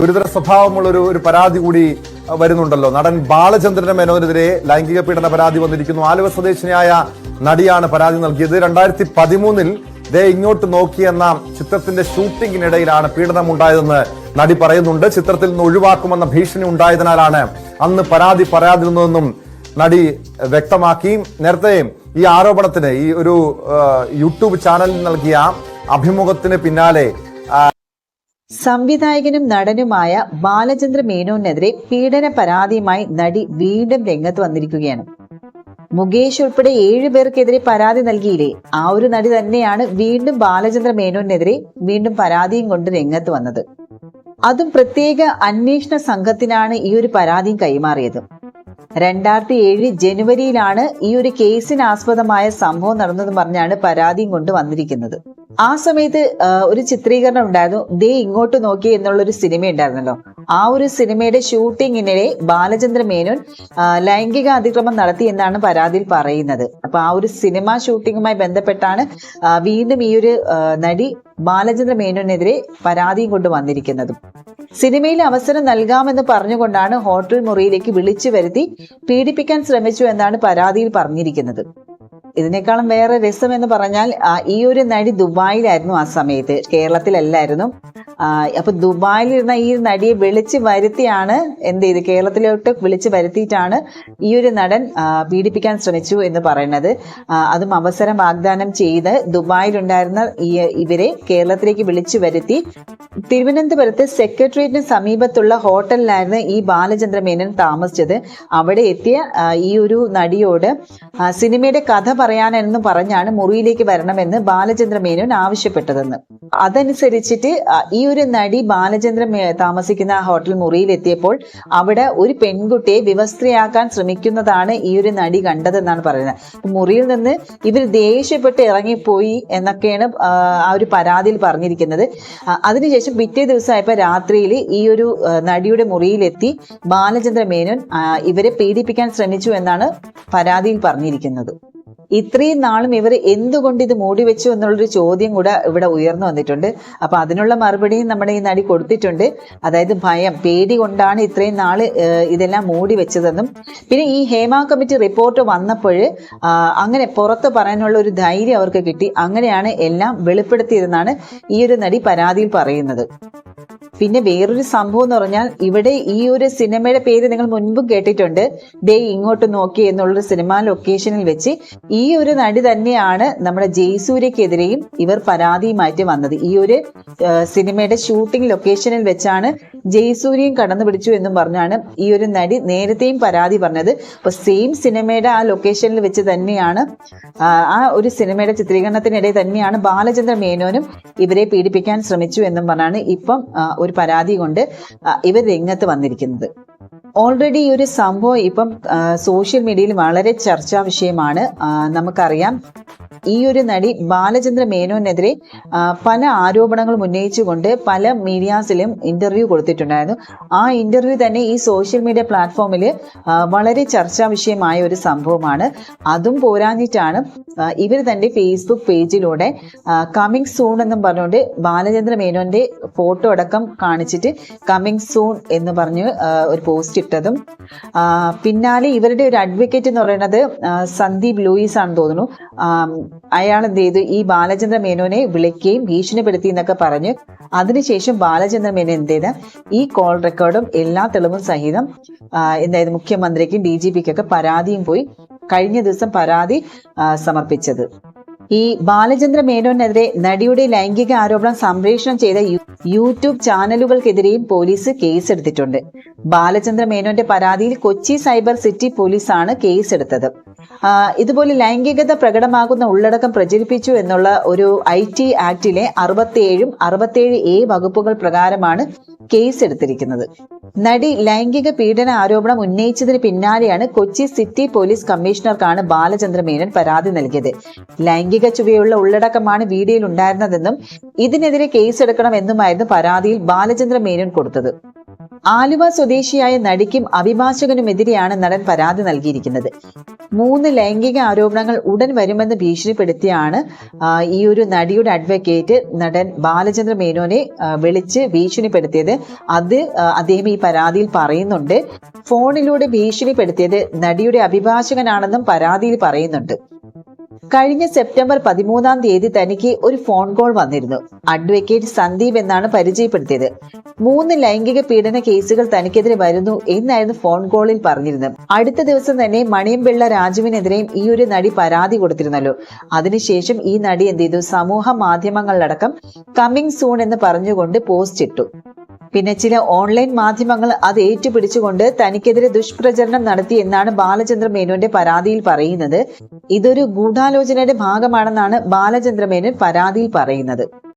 ഗുരുതര സ്വഭാവമുള്ള ഒരു ഒരു പരാതി കൂടി വരുന്നുണ്ടല്ലോ. നടൻ ബാലചന്ദ്രൻ മേനോനെതിരെ ലൈംഗിക പീഡന പരാതി വന്നിരിക്കുന്നു. ആലുവ സ്വദേശിനിയായ നടിയാണ് പരാതി നൽകിയത്. രണ്ടായിരത്തി പതിമൂന്നിൽ ദേ ഇങ്ങോട്ട് നോക്കി എന്ന ചിത്രത്തിന്റെ ഷൂട്ടിങ്ങിനിടയിലാണ് പീഡനം ഉണ്ടായതെന്ന് നടി പറയുന്നുണ്ട്. ചിത്രത്തിൽ നിന്ന് ഒഴിവാക്കുമെന്ന ഭീഷണി ഉണ്ടായതിനാലാണ് അന്ന് പരാതി പറയാതിരുന്നതെന്നും നടി വ്യക്തമാക്കി. നേരത്തെ ഈ ആരോപണത്തിന് ഈ ഒരു യൂട്യൂബ് ചാനലിൽ നൽകിയ അഭിമുഖത്തിന് പിന്നാലെ സംവിധായകനും നടനുമായ ബാലചന്ദ്ര മേനോനെതിരെ പീഡന പരാതിയുമായി നടി വീണ്ടും രംഗത്ത് വന്നിരിക്കുകയാണ്. മുകേഷ് ഉൾപ്പെടെ ഏഴു പേർക്കെതിരെ പരാതി നൽകിയില്ലേ? ആ ഒരു നടി തന്നെയാണ് വീണ്ടും ബാലചന്ദ്ര മേനോനെതിരെ വീണ്ടും പരാതിയും കൊണ്ട് രംഗത്ത് വന്നത്. അതും പ്രത്യേക അന്വേഷണ സംഘത്തിനാണ് ഈ ഒരു പരാതിയും കൈമാറിയത്. രണ്ടായിരത്തി ഏഴ് ജനുവരിയിലാണ് ഈ ഒരു കേസിന് ആസ്പദമായ സംഭവം നടന്നതെന്ന് പറഞ്ഞാണ് പരാതിയും കൊണ്ട് വന്നിരിക്കുന്നത്. ആ സമയത്ത് ഒരു ചിത്രീകരണം ഉണ്ടായിരുന്നു. ദേ ഇങ്ങോട്ട് നോക്കി എന്നുള്ള ഒരു സിനിമ ഉണ്ടായിരുന്നല്ലോ. ആ ഒരു സിനിമയുടെ ഷൂട്ടിങ്ങിനിടെ ബാലചന്ദ്ര മേനോൻ ലൈംഗിക അതിക്രമം നടത്തി എന്നാണ് പരാതിയിൽ പറയുന്നത്. അപ്പൊ ആ ഒരു സിനിമ ഷൂട്ടിങ്ങുമായി ബന്ധപ്പെട്ടാണ് വീണ്ടും ഈ ഒരു നടി ബാലചന്ദ്ര മേനോനെതിരെ പരാതിയും കൊണ്ട് വന്നിരിക്കുന്നതും. സിനിമയിൽ അവസരം നൽകാമെന്ന് പറഞ്ഞുകൊണ്ടാണ് ഹോട്ടൽ മുറിയിലേക്ക് വിളിച്ചു വരുത്തി പീഡിപ്പിക്കാൻ ശ്രമിച്ചു എന്നാണ് പരാതിയിൽ പറഞ്ഞിരിക്കുന്നത്. ഇതിനേക്കാളും വേറെ രസം എന്ന് പറഞ്ഞാൽ ഈ ഒരു നടി ദുബായിലായിരുന്നു ആ സമയത്ത്. കേരളത്തിലല്ലായിരുന്നു. അപ്പൊ ദുബായിലിരുന്ന ഈ നടിയെ വിളിച്ച് വരുത്തിയാണ് എന്ത് ചെയ്ത്? കേരളത്തിലോട്ട് വിളിച്ച് വരുത്തിയിട്ടാണ് ഈ ഒരു നടൻ പീഡിപ്പിക്കാൻ ശ്രമിച്ചു എന്ന് പറയുന്നത്. അതും അവസരം വാഗ്ദാനം ചെയ്ത് ദുബായിലുണ്ടായിരുന്ന ഈ ഇവരെ കേരളത്തിലേക്ക് വിളിച്ചു വരുത്തി. തിരുവനന്തപുരത്ത് സെക്രട്ടേറിയറ്റിന് സമീപത്തുള്ള ഹോട്ടലിലായിരുന്നു ഈ ബാലചന്ദ്ര മേനൻ താമസിച്ചത്. അവിടെ എത്തിയ ഈ ഒരു നടിയോട് സിനിമയുടെ കഥ പറയാനെന്ന് പറഞ്ഞാണ് മുറിയിലേക്ക് വരണമെന്ന് ബാലചന്ദ്ര മേനോൻ ആവശ്യപ്പെട്ടതെന്ന്. അതനുസരിച്ചിട്ട് ഈ ഒരു നടി ബാലചന്ദ്ര താമസിക്കുന്ന ഹോട്ടൽ മുറിയിൽ എത്തിയപ്പോൾ അവിടെ ഒരു പെൺകുട്ടിയെ വിവസ്ത്രയാക്കാൻ ശ്രമിക്കുന്നതാണ് ഈ ഒരു നടി കണ്ടതെന്നാണ് പറയുന്നത്. മുറിയിൽ നിന്ന് ഇവർ ദേഷ്യപ്പെട്ട് ഇറങ്ങിപ്പോയി എന്നൊക്കെയാണ് ആ, ഒരു പരാതിയിൽ പറഞ്ഞിരിക്കുന്നത്. അതിനുശേഷം പിറ്റേ ദിവസമായപ്പോൾ രാത്രിയിൽ ഈ ഒരു നടിയുടെ മുറിയിലെത്തി ബാലചന്ദ്ര മേനോൻ ഇവരെ പീഡിപ്പിക്കാൻ ശ്രമിച്ചു എന്നാണ് പരാതിയിൽ പറഞ്ഞിരിക്കുന്നത്. ഇത്രയും നാളും ഇവർ എന്തുകൊണ്ട് ഇത് മൂടി വെച്ചു എന്നുള്ളൊരു ചോദ്യം കൂടെ ഇവിടെ ഉയർന്നു വന്നിട്ടുണ്ട്. അപ്പൊ അതിനുള്ള മറുപടിയും നമ്മുടെ ഈ നടി കൊടുത്തിട്ടുണ്ട്. അതായത് ഭയം പേടി കൊണ്ടാണ് ഇത്രയും നാൾ ഇതെല്ലാം മൂടി വെച്ചതെന്നും. പിന്നെ ഈ ഹേമ കമ്മിറ്റി റിപ്പോർട്ട് വന്നപ്പോൾ അങ്ങനെ പുറത്ത് പറയാനുള്ള ഒരു ധൈര്യം അവർക്ക് കിട്ടി. അങ്ങനെയാണ് എല്ലാം വെളിപ്പെടുത്തിയതെന്നാണ് ഈ ഒരു നടി പരാതിയിൽ പറയുന്നത്. പിന്നെ വേറൊരു സംഭവം എന്ന് പറഞ്ഞാൽ ഇവിടെ ഈ ഒരു സിനിമയുടെ പേര് നിങ്ങൾ മുൻപും കേട്ടിട്ടുണ്ട്. ദേ ഇങ്ങോട്ട് നോക്കി എന്നുള്ളൊരു സിനിമ ലൊക്കേഷനിൽ വെച്ച് ഈ ഒരു നടി തന്നെയാണ് നമ്മുടെ ജയ്സൂര്യക്കെതിരെയും ഇവർ പരാതിയുമായിട്ട് വന്നത്. ഈ ഒരു സിനിമയുടെ ഷൂട്ടിംഗ് ലൊക്കേഷനിൽ വെച്ചാണ് ജയ്സൂര്യയും കടന്നു പിടിച്ചു എന്നും പറഞ്ഞാണ് ഈ ഒരു നടി നേരത്തെയും പരാതി പറഞ്ഞത്. അപ്പൊ സെയിം സിനിമയുടെ ആ ലൊക്കേഷനിൽ വെച്ച് തന്നെയാണ് ആ, ഒരു സിനിമയുടെ ചിത്രീകരണത്തിനിടെ തന്നെയാണ് ബാലചന്ദ്ര മേനോനും ഇവരെ പീഡിപ്പിക്കാൻ ശ്രമിച്ചു എന്നും പറഞ്ഞാണ് ഇപ്പം ആ, ഒരു പരാതി കൊണ്ട് ഇവർ രംഗത്ത് വന്നിരിക്കുന്നത്. ഓൾറെഡി ഈ ഒരു സംഭവം ഇപ്പം സോഷ്യൽ മീഡിയയിൽ വളരെ ചർച്ചാ വിഷയമാണ്. നമുക്കറിയാം. ഈ ഒരു നടി ബാലചന്ദ്ര മേനോനെതിരെ പല ആരോപണങ്ങളും ഉന്നയിച്ചുകൊണ്ട് പല മീഡിയാസിലും ഇന്റർവ്യൂ കൊടുത്തിട്ടുണ്ടായിരുന്നു. ആ ഇന്റർവ്യൂ തന്നെ ഈ സോഷ്യൽ മീഡിയ പ്ലാറ്റ്ഫോമിൽ വളരെ ചർച്ചാ വിഷയമായ ഒരു സംഭവമാണ്. അതും പോരാഞ്ഞിട്ടാണ് ഇവർ തന്റെ ഫേസ്ബുക്ക് പേജിലൂടെ കമ്മിങ് സൂൺ എന്നും പറഞ്ഞുകൊണ്ട് ബാലചന്ദ്ര മേനോന്റെ ഫോട്ടോ അടക്കം കാണിച്ചിട്ട് കമ്മിങ് സൂൺ എന്ന് പറഞ്ഞ് ഒരു പോസ്റ്റ് ഇട്ടതും പിന്നാലെ ഇവരുടെ ഒരു അഡ്വക്കേറ്റ് എന്ന് പറയുന്നത് സന്ദീപ് ലൂയിസ് ആണെന്ന് തോന്നുന്നു അയാൾ എന്ത് ചെയ്തു? ഈ ബാലചന്ദ്ര മേനോനെ വിളിക്കുകയും ഭീഷണിപ്പെടുത്തി എന്നൊക്കെ പറഞ്ഞു അതിനുശേഷം ബാലചന്ദ്ര മേനോൻ എന്ത് ചെയ്ത? ഈ കോൾ റെക്കോർഡും എല്ലാ തെളിവും സഹിതം എന്തായത് മുഖ്യമന്ത്രിക്കും ഡി ജി പിക്കൊക്കെ പരാതിയും പോയി കഴിഞ്ഞ ദിവസം പരാതി സമർപ്പിച്ചത്. ഈ ബാലചന്ദ്ര മേനോനെതിരെ നടിയുടെ ലൈംഗിക ആരോപണം സംപ്രേഷണം ചെയ്ത യൂട്യൂബ് ചാനലുകൾക്കെതിരെയും പോലീസ് കേസെടുത്തിട്ടുണ്ട്. ബാലചന്ദ്ര മേനോന്റെ പരാതിയിൽ കൊച്ചി സൈബർ സിറ്റി പോലീസാണ് കേസെടുത്തത്. ഇതുപോലെ ലൈംഗികത പ്രകടമാകുന്ന ഉള്ളടക്കം പ്രചരിപ്പിച്ചു എന്നുള്ള ഒരു ഐ ടി ആക്ടിലെ അറുപത്തിയേഴും അറുപത്തിയേഴ് എ വകുപ്പുകൾ പ്രകാരമാണ് കേസെടുത്തിരിക്കുന്നത്. നടി ലൈംഗിക പീഡന ആരോപണം ഉന്നയിച്ചതിന് പിന്നാലെയാണ് കൊച്ചി സിറ്റി പോലീസ് കമ്മീഷണർക്കാണ് ബാലചന്ദ്ര മേനോൻ പരാതി നൽകിയത്. ലൈംഗിക ചുവയുള്ള ഉള്ളടക്കമാണ് വീഡിയോയിൽ ഉണ്ടായിരുന്നതെന്നും ഇതിനെതിരെ കേസെടുക്കണമെന്നുമായിരുന്നു പരാതിയിൽ ബാലചന്ദ്ര മേനോൻ കൊടുത്തത്. ആലുവ സ്വദേശിയായ നടിക്കും അഭിഭാഷകനുമെതിരെയാണ് നടൻ പരാതി നൽകിയിരിക്കുന്നത്. മൂന്ന് ലൈംഗിക ആരോപണങ്ങൾ ഉടൻ വരുമെന്ന് ഭീഷണിപ്പെടുത്തിയാണ് ഈ ഒരു നടിയുടെ അഡ്വക്കേറ്റ് നടൻ ബാലചന്ദ്ര മേനോനെ വിളിച്ച് ഭീഷണിപ്പെടുത്തിയത്. അത് അദ്ദേഹം ഈ പരാതിയിൽ പറയുന്നുണ്ട്. ഫോണിലൂടെ ഭീഷണിപ്പെടുത്തിയത് നടിയുടെ അഭിഭാഷകനാണെന്നും പരാതിയിൽ പറയുന്നുണ്ട്. കഴിഞ്ഞ സെപ്റ്റംബർ പതിമൂന്നാം തീയതി തനിക്ക് ഒരു ഫോൺ കോൾ വന്നിരുന്നു. അഡ്വക്കേറ്റ് സന്ദീപ് എന്നാണ് പരിചയപ്പെടുത്തിയത്. മൂന്ന് ലൈംഗിക പീഡന കേസുകൾ തനിക്കെതിരെ വരുന്നു എന്നായിരുന്നു ഫോൺ കോളിൽ പറഞ്ഞിരുന്നത്. അടുത്ത ദിവസം തന്നെ മണിയംപിള്ള രാജുവിനെതിരെയും ഈ ഒരു നടി പരാതി കൊടുത്തിരുന്നല്ലോ. അതിനുശേഷം ഈ നടി എന്ത് ചെയ്തു? സമൂഹ മാധ്യമങ്ങളിലടക്കം കമ്മിങ് സൂൺ എന്ന് പറഞ്ഞുകൊണ്ട് പോസ്റ്റ് ഇട്ടു. പിന്നെ ചില ഓൺലൈൻ മാധ്യമങ്ങൾ അത് ഏറ്റുപിടിച്ചുകൊണ്ട് തനിക്കെതിരെ ദുഷ്പ്രചരണം നടത്തി എന്നാണ് ബാലചന്ദ്ര മേനോന്റെ പരാതിയിൽ പറയുന്നത്. ഇതൊരു ഗൂഢാലോചനയുടെ ഭാഗമാണെന്നാണ് ബാലചന്ദ്ര മേനോൻ പരാതിയിൽ പറയുന്നത്.